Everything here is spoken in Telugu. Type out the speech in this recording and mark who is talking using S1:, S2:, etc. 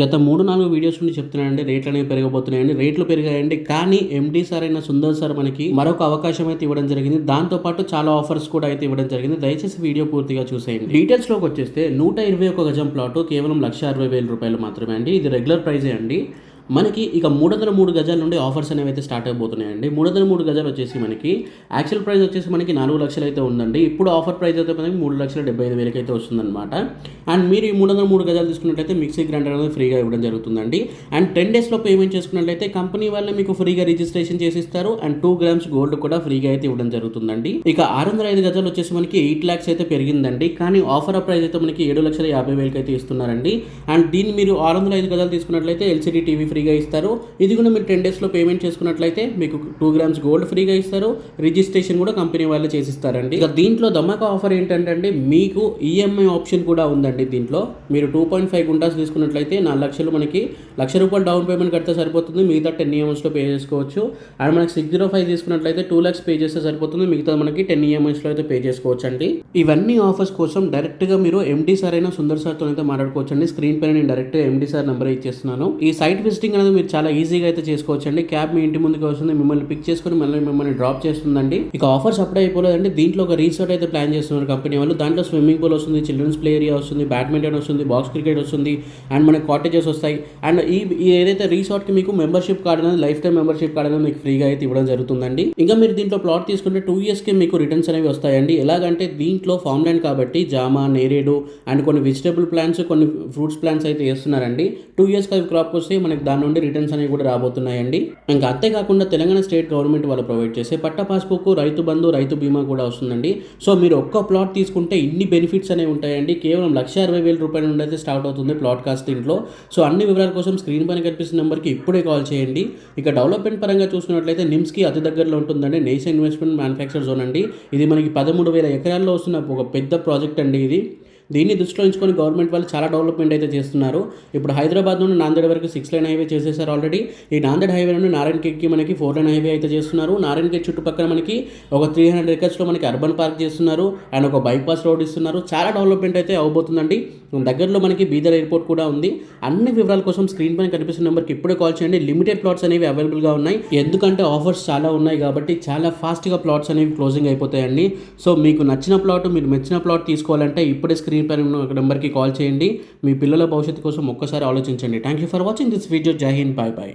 S1: గత మూడు నాలుగు వీడియోస్ నుండి చెప్తున్నానండి రేట్లు అనేవి పెరగబోతున్నాయండి రేట్లు పెరిగాయండి కానీ ఎండి సార్ అయిన సుందర్ సార్ మనకి మరొక అవకాశం అయితే ఇవ్వడం జరిగింది. దాంతో పాటు చాలా ఆఫర్స్ కూడా అయితే ఇవ్వడం జరిగింది. దయచేసి వీడియో పూర్తిగా చూసేయండి. డీటెయిల్స్లోకి వచ్చేస్తే నూట ఇరవై ఒక గజం ప్లాట్ కేవలం లక్ష అరవై వేల రూపాయలు మాత్రమే అండి. ఇది రెగ్యులర్ ప్రైజే అండి. మనకి ఇక మూడు వందల మూడు గజాల నుండి ఆఫర్స్ అనేవి అయితే స్టార్ట్ అయిపోతున్నాయండి. మూడు వందల మూడు గజాలు వచ్చేసి మనకి యాక్చువల్ ప్రైస్ వచ్చేసి మనకి నాలుగు లక్షలు అయితే ఉందండి. ఇప్పుడు ఆఫర్ ప్రైస్ అయితే మనకి మూడు లక్షల డెబ్బై ఐదు వేలకి అయితే వస్తుందన్నమాట. అండ్ మీరు ఈ మూడు వందల మూడు గజాలు తీసుకున్నట్లయితే మిక్సీ గ్రైండర్ అనేది ఫ్రీగా ఇవ్వడం జరుగుతుందండి. అండ్ టెన్ డేస్లో పేమెంట్ చేసుకున్నట్లయితే కంపెనీ వాళ్ళే మీకు ఫ్రీగా రిజిస్ట్రేషన్ చేసిస్తారు. అండ్ టూ గ్రామ్స్ గోల్డ్ కూడా ఫ్రీగా అయితే ఇవ్వడం జరుగుతుందండి. ఇక ఆరు వందల ఐదు గజాలు వచ్చేసి మనకి ఎయిట్ ల్యాక్స్ అయితే పెరిగిందండి. కానీ ఆఫర్ ప్రైస్ అయితే మనకి ఏడు లక్షల యాభై వేలకి అయితే ఇస్తున్నారండి. అండ్ దీన్ని మీరు ఆరు వందల ఐదు గజాలు తీసుకున్నట్లయితే ఎల్సీడీ టీవీ ఫ్రీగా ఇస్తారు. ఇది కూడా మీరు టెన్ డేస్లో పేమెంట్ చేసుకున్నట్లయితే మీకు టూ గ్రామ్స్ గోల్డ్ ఫ్రీగా ఇస్తారు. రిజిస్ట్రేషన్ కూడా కంపెనీ వాళ్ళు చేసిస్తారండి. ఇక దీంట్లో దమ్మక ఆఫర్ ఏంటంటే అండి మీకు ఈఎంఐ ఆప్షన్ కూడా ఉందండి దీంట్లో. మీరు టూ పాయింట్ ఫైవ్ గుంటాస్ తీసుకున్నట్లయితే నాలుగు లక్షలు మనకి లక్ష రూపాయలు డౌన్ పేమెంట్ కడితే సరిపోతుంది. మిగతా టెన్ ఈఎంఐస్లో పే చేసుకోవచ్చు. అండ్ మనకి సిక్స్ జీరో ఫైవ్ తీసుకున్నట్లయితే టూ ల్యాక్స్ పే చేస్తే సరిపోతుంది. మిగతా మనకి టెన్ ఈఎంఐస్లో అయితే పే చేసుకోవచ్చు అండి ఇవన్నీ ఆఫర్స్ కోసం డైరెక్ట్గా మీరు ఎండి సార్ అయినా సుందర్ సార్తో అయితే మాట్లాడుకోవచ్చు అండి స్క్రీన్ పైన నేను డైరెక్ట్గా ఎండి సార్ నెంబర్ ఇచ్చేస్తున్నాను. ఈ సైట్ విజిట్ విజిటింగ్ అనేది మీరు చాలా ఈజీగా అయితే చేసుకోవచ్చు అండి క్యాబ్ మీ ఇంటి ముందుకు వస్తుంది. మిమ్మల్ని పిక్ చేసుకుని మళ్ళీ మిమ్మల్ని డ్రాప్ చేస్తుందండి. ఇక ఆఫర్స్ అప్లై అయిపోలేదండి. దీంట్లో ఒక రీసార్ట్ అయితే ప్లాన్ చేస్తున్నారు కంపెనీ వాళ్ళు. దాంట్లో స్విమ్మింగ్ పూల్ వస్తుంది చిల్డ్రన్స్ ప్లే ఏరియా వస్తుంది బ్యాడ్మింటన్ వస్తుంది బాక్స్ క్రికెట్ వస్తుంది అండ్ మనకి కాటేజెస్ వస్తాయి. అండ్ ఈ ఏదైతే రిసార్ట్కి మీకు మెంబర్షిప్ కార్డ్ అనేది లైఫ్ టైం మెంబర్షిప్ కార్డ్ అనేది మీకు ఫ్రీగా అయితే ఇవ్వడం జరుగుతుందండి. ఇంకా మీరు దీంట్లో ప్లాట్ తీసుకుంటే టూ ఇయర్స్కి మీకు రిటర్న్స్ అనేవి వస్తాయండి. ఎలాగంటే దీంట్లో ఫామ్ ల్యాండ్ కాబట్టి జామా నేరేడు అండ్ కొన్ని వెజిటబుల్ ప్లాంట్స్ కొన్ని ఫ్రూట్స్ ప్లాంట్స్ అయితే వేస్తున్నారండి. టూ ఇయర్స్కి అవి క్రాప్ వస్తే మనకి దాని నుండి రిటర్న్స్ అనేవి కూడా రాబోతున్నాయండి. ఇంకా అంతేకాకుండా తెలంగాణ స్టేట్ గవర్నమెంట్ వాళ్ళు ప్రొవైడ్ చేసే పట్ట పాస్బుక్ రైతు బంధు రైతు బీమా కూడా వస్తుందండి. సో మీరు ఒక్క ప్లాట్ తీసుకుంటే ఇన్ని బెనిఫిట్స్ అనేవి ఉంటాయండి. కేవలం లక్ష అరవై వేల రూపాయల నుండి అయితే స్టార్ట్ అవుతుంది ప్లాట్ కాస్ట్ దీంట్లో సో అన్ని వివరాల కోసం స్క్రీన్ పైన కనిపిస్తున్న నెంబర్కి ఇప్పుడే కాల్ చేయండి. ఇక డెవలప్మెంట్ పరంగా చూసుకున్నట్లయితే నిమ్స్కి అతి దగ్గరలో ఉంటుందండి. నేషన్ ఇన్వెస్ట్మెంట్ మ్యానుఫ్యాక్చర్ జోన్ అండి. ఇది మనకి పదమూడు వేల ఎకరాల్లో వస్తున్న ఒక పెద్ద ప్రాజెక్ట్ అండి ఇది. దీన్ని దృష్టిలో ఉంచుకొని గవర్నమెంట్ వాళ్ళు చాలా డెవలప్మెంట్ అయితే చేస్తున్నారు. ఇప్పుడు హైదరాబాద్ నుండి నాందేడ్ వరకు సిక్స్ లైన్ హైవే చేసేసారు ఆల్రెడీ. ఈ నాందేడ్ హైవే నుండి నారాయణఖేడ్కి మనకి ఫోర్ లైన్ హైవే అయితే చేస్తున్నారు. నారాయణఖేడ్ చుట్టుపక్కల మనకి ఒక త్రీ హండ్రెడ్ ఎకర్స్లో మనకి అర్బన్ పార్క్ చేస్తున్నారు అండ్ ఒక బైపాస్ రోడ్ ఇస్తున్నారు. చాలా డెవలప్మెంట్ అయితే అవబోతుందండి. దగ్గరలో మనకి బీదర్ ఎయిర్పోర్ట్ కూడా ఉంది. అన్ని వివరాల కోసం స్క్రీన్ పైన కనిపిస్తున్న నెంబర్కి ఇప్పుడే కాల్ చేయండి. లిమిటెడ్ ప్లాట్స్ అనేవి అవైలబుల్గా ఉన్నాయి. ఎందుకంటే ఆఫర్స్ చాలా ఉన్నాయి కాబట్టి చాలా ఫాస్ట్గా ప్లాట్స్ అనేవి క్లోజింగ్ అయిపోతాయండి. సో మీకు నచ్చిన ప్లాట్ మీరు మెచ్చిన ప్లాట్ తీసుకోవాలంటే ఇప్పుడే స్క్రీన్ పైన ఉన్న నెంబర్కి కాల్ చేయండి. మీ పిల్లల భవిష్యత్తు కోసం ఒక్కసారి ఆలోచించండి. Thank you for watching this video Jai Hind bye bye